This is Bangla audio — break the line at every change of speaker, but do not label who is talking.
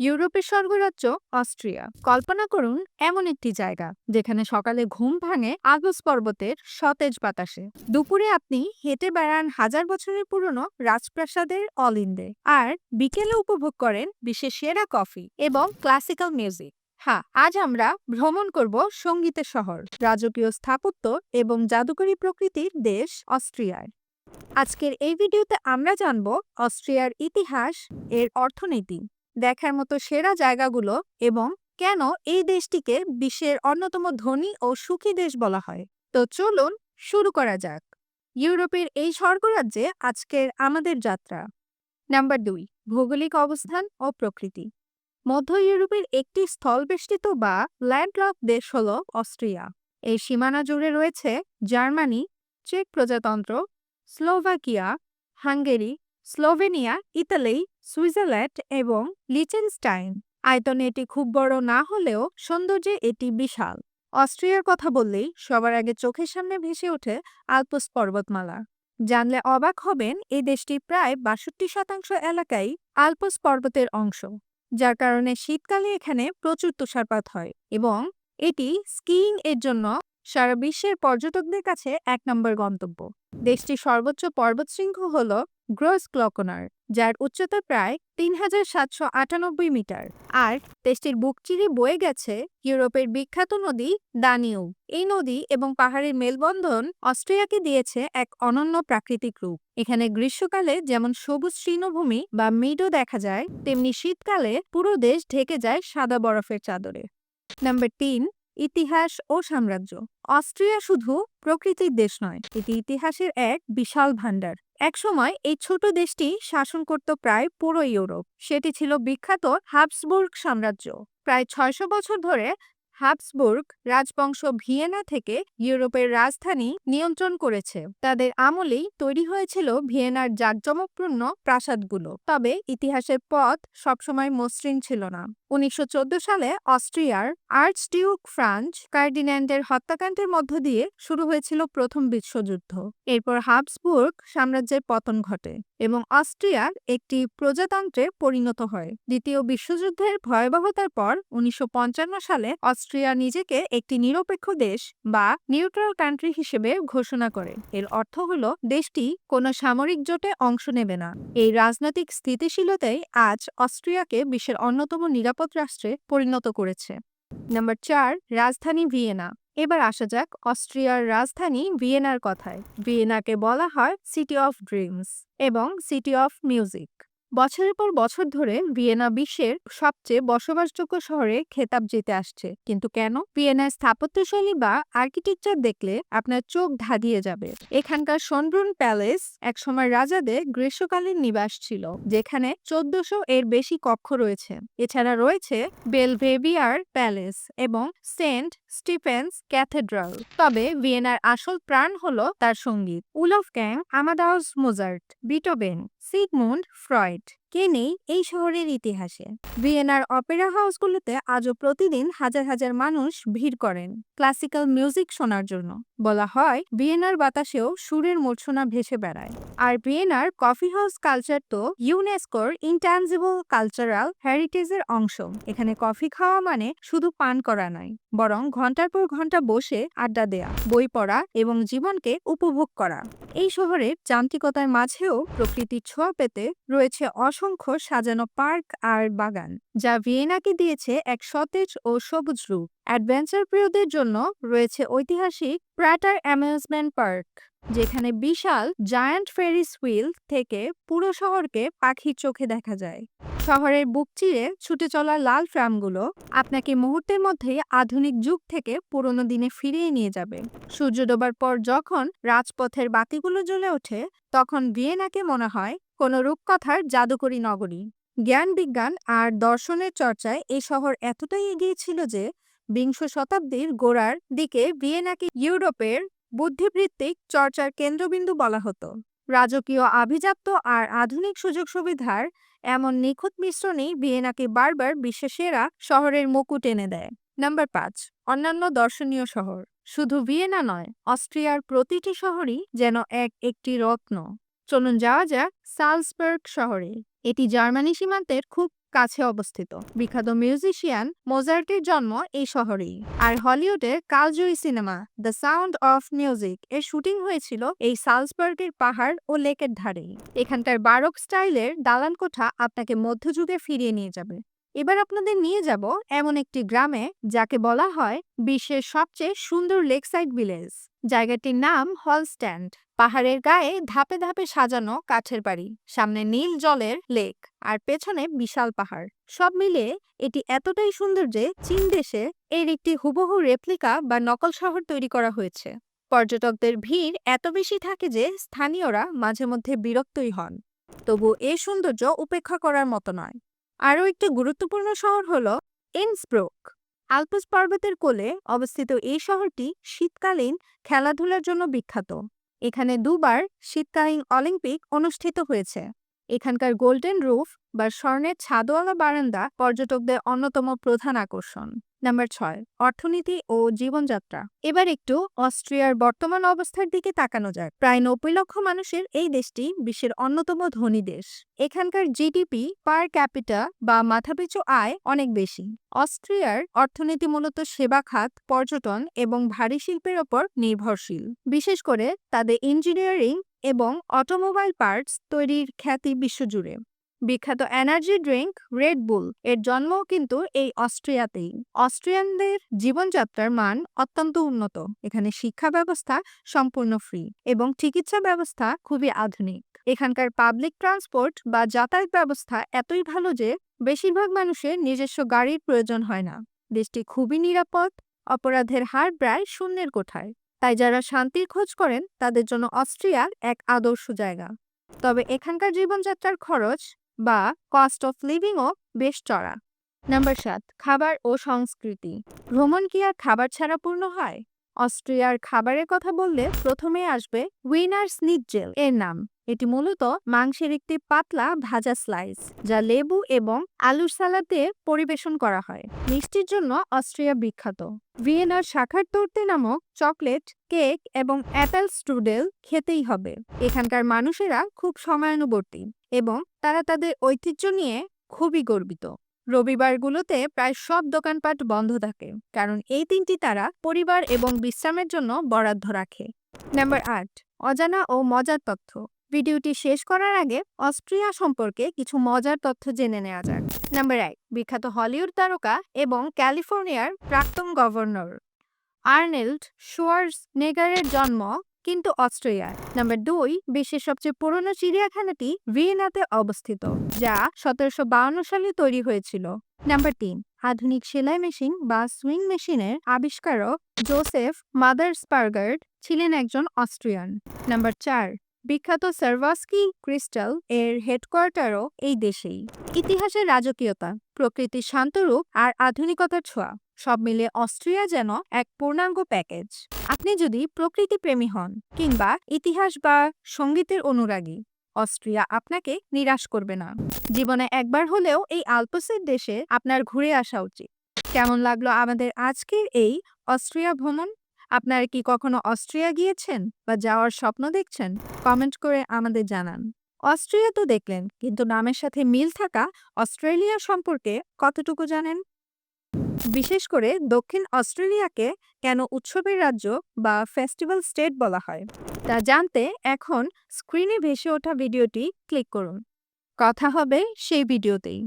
ইউরোপের স্বর্গরাজ্য অস্ট্রিয়া। কল্পনা করুন, এমন একটি জায়গা, যেখানে সকালে ঘুম ভাঙে আগস পর্বতের সতেজ বাতাসে। দুপুরে আপনি হেঁটে বেড়ান হাজার বছরের পুরনো রাজপ্রাসাদের অলিন্দে আর বিকেলে উপভোগ করেন বিশ্বের সেরা কফি এবং ক্লাসিক্যাল মিউজিক। হ্যাঁ আজ আমরা ভ্রমণ করব সঙ্গীতের শহর, রাজকীয় স্থাপত্য এবং জাদুকরী প্রকৃতির দেশ অস্ট্রিয়ায়। আজকের এই ভিডিওতে আমরা জানব অস্ট্রিয়ার ইতিহাস, এর অর্থনীতি। দেখার মতো সেরা জায়গাগুলো এবং কেন এই দেশটিকে বিশ্বের অন্যতম ধনী ও সুখী দেশ বলা হয়। তো চলুন শুরু করা যাক। ইউরোপের এই স্বর্গরাজ্যে আজকের আমাদের যাত্রা। নাম্বার দুই, ভৌগোলিক অবস্থান ও প্রকৃতি। মধ্য ইউরোপের একটি স্থলবেষ্টিত বা ল্যান্ডলক দেশ হল অস্ট্রিয়া। এই সীমানা জুড়ে রয়েছে জার্মানি, চেক প্রজাতন্ত্র, Slovakia, Hungary Slovenia, Italy, Switzerland এবং লিচেনস্টাইন। আয়তনে এটি খুব বড় না হলেও সৌন্দর্যে এটি বিশাল। অস্ট্রিয়ার কথা বললেই সবার আগে চোখের সামনে ভেসে ওঠে আলপস পর্বতমালা। জানলে অবাক হবেন এই দেশটি প্রায় বাষট্টি শতাংশ এলাকাই আলপস পর্বতের অংশ, যার কারণে শীতকালে এখানে প্রচুর তুষারপাত হয় এবং এটি স্কিইং এর জন্য সারা বিশ্বের পর্যটকদের কাছে এক নম্বর গন্তব্য। দেশটির সর্বোচ্চ পর্বতশৃঙ্গ হল গ্রোস ক্লকনার, যার উচ্চতা প্রায় তিন হাজার সাতশো আটানব্বই মিটার। আর দেশটির বুক চিরে বয়ে গেছে ইউরোপের বিখ্যাত নদী দানিউ। এই নদী এবং পাহাড়ের মেলবন্ধন অস্ট্রিয়াকে দিয়েছে এক অনন্য প্রাকৃতিক রূপ। এখানে গ্রীষ্মকালে যেমন সবুজ তৃণভূমি বা মিডো দেখা যায়, তেমনি শীতকালে পুরো দেশ ঢেকে যায় সাদা বরফের চাদরে। নাম্বার তিন ইতিহাস ও সাম্রাজ্য। অস্ট্রিয়া শুধু প্রকৃতির দেশ নয়, এটি ইতিহাসের এক বিশাল ভাণ্ডার। একসময় এই ছোট দেশটি শাসন করত প্রায় পুরো ইউরোপ। সেটি ছিল বিখ্যাত হাবসবুর্গ সাম্রাজ্য। প্রায় ছয়শো বছর ধরে হাবসবুর্গ রাজবংশ ভিয়েনা থেকে ইউরোপের রাজধানী নিয়ন্ত্রণ করেছে। তাদের আমলেই তৈরি হয়েছিল ভিয়েনার জাঁকজমকপূর্ণ প্রাসাদগুলো। তবে ইতিহাসের পথ সবসময় মসৃণ ছিল না। উনিশশো চোদ্দ সালে অস্ট্রিয়ার আর্চডিউক ফ্রান্স কার্ডিন্যান্ডের হত্যাকাণ্ডের মধ্য দিয়ে শুরু হয়েছিল প্রথম বিশ্বযুদ্ধ। এরপর হাবসবুর্গ সাম্রাজ্যের পতন ঘটে এবং অস্ট্রিয়ার একটি প্রজাতন্ত্রে পরিণত হয়। দ্বিতীয় বিশ্বযুদ্ধের ভয়াবহতার পর উনিশশো পঞ্চান্ন সালে অস্ট্রিয়া নিজেকে একটি নিরপেক্ষ দেশ বা নিউট্রাল কান্ট্রি হিসেবে ঘোষণা করে। এর অর্থ হল, দেশটি কোনো সামরিক জোটে অংশ নেবে না। এই রাজনৈতিক স্থিতিশীলতাই আজ অস্ট্রিয়াকে বিশ্বের অন্যতম নিরাপদ রাষ্ট্রে পরিণত করেছে। নাম্বার চার, রাজধানী ভিয়েনা। এবার আসা যাক অস্ট্রিয়ার রাজধানী ভিয়েনার কথায়। ভিয়েনাকে বলা হয় সিটি অফ ড্রিমস এবং সিটি অফ মিউজিক বছরের পর বছর ধরে ভিয়েনা বিশ্বের সবচেয়ে বসবাসযোগ্য শহরে খেতাব জিতে আসছে। কিন্তু কেন? ভিয়েনার স্থাপত্যশৈলী বা আর্কিটেকচার দেখলে আপনার চোখ ধাঁধিয়ে যাবে। এখানকার সনব্রুন প্যালেস একসময় রাজাদের গ্রীষ্মকালীন নিবাস ছিল, যেখানে চোদ্দশো এর বেশি কক্ষ রয়েছে। এছাড়া রয়েছে বেলভেভিয়ার প্যালেস এবং সেন্ট স্টিফেন্স ক্যাথেড্রাল। তবে ভিয়েনার আসল প্রাণ হলো তার সংগীত Wolfgang Amadeus Mozart Beethoven Sigmund Freud. কে নেই এই শহরের ইতিহাসে। ভিয়েনার অপেরা হাউসগুলোতে আজও প্রতিদিন হাজার হাজার মানুষ ভিড় করেন ক্লাসিক্যাল মিউজিক শোনার জন্য। বলা হয়, ভিয়েনার বাতাসেও সুরের মূর্ছনা ভেসে বেড়ায়। আর ভিয়েনার কফি হাউস কালচার তো ইউনেস্কোর ইনট্যাঞ্জিবল কালচারাল হেরিটেজের অংশ। এখানে কফি খাওয়া মানে শুধু পান করা নয়, বরং ঘণ্টার পর ঘণ্টা বসে আড্ডা দেয়া, বই পড়া এবং জীবনকে উপভোগ করা। এই শহরের যান্ত্রিকতার মাঝেও প্রকৃতির ছোঁয়া পেতে রয়েছে অসংখ্য সাজানো পার্ক আর বাগান, যা ভিয়েনাকে দিয়েছে এক সতেজ ও সবুজ রূপ। অ্যাডভেঞ্চার প্রিয়দের জন্য রয়েছে ঐতিহাসিক প্র্যাটার অ্যামিউজমেন্ট পার্ক, যেখানে বিশাল জায়ান্ট ফেরিস হুইল থেকে পুরো শহরকে পাখির চোখে দেখা যায়। শহরের বুক চিরে ছুটে চলা লাল ট্রামগুলো আপনাকে মুহূর্তের মধ্যেই আধুনিক যুগ থেকে পুরনো দিনে ফিরিয়ে নিয়ে যাবে। সূর্য ডোবার পর যখন রাজপথের বাতিগুলো জ্বলে ওঠে, তখন ভিয়েনাকে মনে হয় কোনো রূপকথার জাদুকরী নগরী। জ্ঞান বিজ্ঞান আর দর্শনের চর্চায় এই শহর এতটাই এগিয়ে ছিল যে, বিংশ শতাব্দীর গোড়ার দিকে ভিয়েনাকে ইউরোপের বুদ্ধিবৃত্তিক চর্চার কেন্দ্রবিন্দু বলা হতো। রাজকীয় আভিজাত্য আর আধুনিক সুযোগ সুবিধার এমন নিখুঁত মিশ্রণেই ভিয়েনাকে বারবার বিশ্বের সেরা শহরের মুকুট এনে দেয়। নাম্বার পাঁচ, অন্যান্য দর্শনীয় শহর। শুধু ভিয়েনা নয়, অস্ট্রিয়ার প্রতিটি শহরই যেন এক একটি রত্ন। চলুন যাওয়া যাক সালসবার্গ শহরে। এটি জার্মানি সীমান্তের খুব কাছে অবস্থিত। বিখ্যাত মিউজিশিয়ান মোজার্টের জন্ম এই শহরেই। আর হলিউডের কালজয়ী cinema the sound of music এর শুটিং হয়েছিল এই সালসবার্গের পাহাড় ও লেকের ধারেই এখানকার বারক স্টাইলের দালান কোঠা আপনাকে মধ্যযুগে ফিরিয়ে নিয়ে যাবে। এবার আপনাদের নিয়ে যাব এমন একটি গ্রামে যাকে বলা হয় বিশ্বের সবচেয়ে সুন্দর লেকসাইড ভিলেজ। জায়গাটির নাম হলস্ট্যান্ড। পাহাড়ের গায়ে ধাপে ধাপে সাজানো কাঠের বাড়ি, সামনে নীল জলের লেক আর পেছনে বিশাল পাহাড়। সব মিলিয়ে এটি এতটাই সুন্দর যে চীন দেশে এর একটি হুবহু রেপ্লিকা বা নকল শহর তৈরি করা হয়েছে। পর্যটকদের ভিড় এত বেশি থাকে যে স্থানীয়রা মাঝে মধ্যে বিরক্তই হন। তবু এ সৌন্দর্য উপেক্ষা করার মতো নয়। আরও একটি গুরুত্বপূর্ণ শহর হল ইন্সব্রুক। আলপস পর্বতের কোলে অবস্থিত এই শহরটি শীতকালীন খেলাধুলার জন্য বিখ্যাত। এখানে দুবার শীতকালীন অলিম্পিক অনুষ্ঠিত হয়েছে। এখানকার গোল্ডেন রুফ বা স্বর্ণের ছাদওয়ালা বারান্দা পর্যটকদের অন্যতম প্রধান আকর্ষণ। নাম্বার ছয়, অর্থনীতি ও জীবনযাত্রা। এবার একটু অস্ট্রিয়ার বর্তমান অবস্থার দিকে তাকানো যায় প্রায় নব্বই লক্ষ মানুষের এই দেশটি বিশ্বের অন্যতম ধনী দেশ। এখানকার জিডিপি পার ক্যাপিটা বা মাথাপিছু আয় অনেক বেশি। অস্ট্রিয়ার অর্থনীতি মূলত সেবা খাত, পর্যটন এবং ভারী শিল্পের ওপর নির্ভরশীল। বিশেষ করে তাদের ইঞ্জিনিয়ারিং এবং অটোমোবাইল পার্টস তৈরির খ্যাতি বিশ্বজুড়ে। বিখ্যাত এনার্জি ড্রিঙ্ক রেড বুল। এর জন্মও কিন্তু এই অস্ট্রিয়াতেই। অস্ট্রিয়ানদের জীবনযাত্রার মান অত্যন্ত উন্নত। এখানে শিক্ষা ব্যবস্থা সম্পূর্ণ ফ্রি এবং চিকিৎসা ব্যবস্থা খুবই আধুনিক। এখানকার পাবলিক ট্রান্সপোর্ট বা যাতায়াত ব্যবস্থা এতই ভালো যে বেশিরভাগ মানুষের নিজস্ব গাড়ির প্রয়োজন হয় না। দেশটি খুবই নিরাপদ, অপরাধের হার প্রায় শূন্যের কোঠায়। তাই যারা শান্তির খোঁজ করেন, তাদের জন্য অস্ট্রিয়া এক আদর্শ জায়গা। তবে এখানকার জীবনযাত্রার খরচ বা কস্ট অফ লিভিংও বেশ চড়া। নাম্বার সাত, খাবার ও সংস্কৃতি। ভ্রমণ কি আর খাবার ছাড়া পূর্ণ হয়? অস্ট্রিয়ার খাবারের কথা বললে প্রথমে আসবে উইনার স্নিটজেল এর নাম। এটি মূলত মাংসের একটি পাতলা ভাজা স্লাইস যা লেবু এবং আলুর সালাদে পরিবেশন করা হয়। মিষ্টির জন্য অস্ট্রিয়া বিখ্যাত। ভিয়েনার শাখার তর্তে নামক চকলেট, কেক এবং অ্যাপেল স্ট্রুডেল খেতেই হবে। এখানকার মানুষেরা খুব সময়ানুবর্তী। এবং তারা তাদের ঐতিহ্য নিয়ে খুবই গর্বিত। রবিবারগুলোতে প্রায় সব দোকানপাট বন্ধ থাকে, কারণ এই দিনটি তারা পরিবার এবং বিশ্রামের জন্য বরাদ্দ রাখে। নাম্বার আট, অজানা ও মজার তথ্য। ভিডিওটি শেষ করার আগে অস্ট্রিয়া সম্পর্কে কিছু মজার তথ্য জেনে নেওয়া যাক। নাম্বার এক, বিখ্যাত হলিউড তারকা এবং ক্যালিফোর্নিয়ার প্রাক্তন গভর্নর আর্নেল্ড শোয়ার্স নেগারের জন্ম কিন্তু অস্ট্রিয়ার নাম্বার দুই, বিশ্বের সবচেয়ে পুরনো চিড়িয়াখানাটি ভিয়েনাতে অবস্থিত, যা সতেরোশো সালে তৈরি হয়েছিল। নাম্বার তিন, আধুনিক সেলাই মেশিন বা সুইং মেশিনের আবিষ্কারক জোসেফ মাদার্সবার্গার ছিলেন একজন অস্ট্রিয়ান। নাম্বার চার বিখ্যাত সার্ভাস্কি ক্রিস্টাল এর হেডকোয়ার্টারও এই দেশেই। ইতিহাসের রাজকীয়তা, প্রকৃতির শান্তরূপ আর আধুনিকতার ছোঁয়া, সব মিলে অস্ট্রিয়া যেন এক পূর্ণাঙ্গ প্যাকেজ। আপনি যদি প্রকৃতি প্রেমী হন কিংবা ইতিহাস বা সঙ্গীতের অনুরাগী, অস্ট্রিয়া আপনাকে নিরাশ করবে না। জীবনে একবার হলেও এই আলপসের দেশে আপনার ঘুরে আসা উচিত। কেমন লাগল আমাদের আজকের এই অস্ট্রিয়া ভ্রমণ? আপনারা কি কখনো অস্ট্রিয়া গিয়েছেন বা যাওয়ার স্বপ্ন দেখছেন? কমেন্ট করে আমাদের জানান। অস্ট্রিয়া তো দেখলেন, কিন্তু নামের সাথে মিল থাকা অস্ট্রেলিয়া সম্পর্কে কতটুকু জানেন? বিশেষ করে দক্ষিণ অস্ট্রেলিয়াকে কেন উৎসবের রাজ্য বা ফেস্টিভ্যাল স্টেট বলা হয়, তা জানতে এখন স্ক্রিনে ভেসে ওঠা ভিডিওটি ক্লিক করুন। কথা হবে সেই ভিডিওতেই।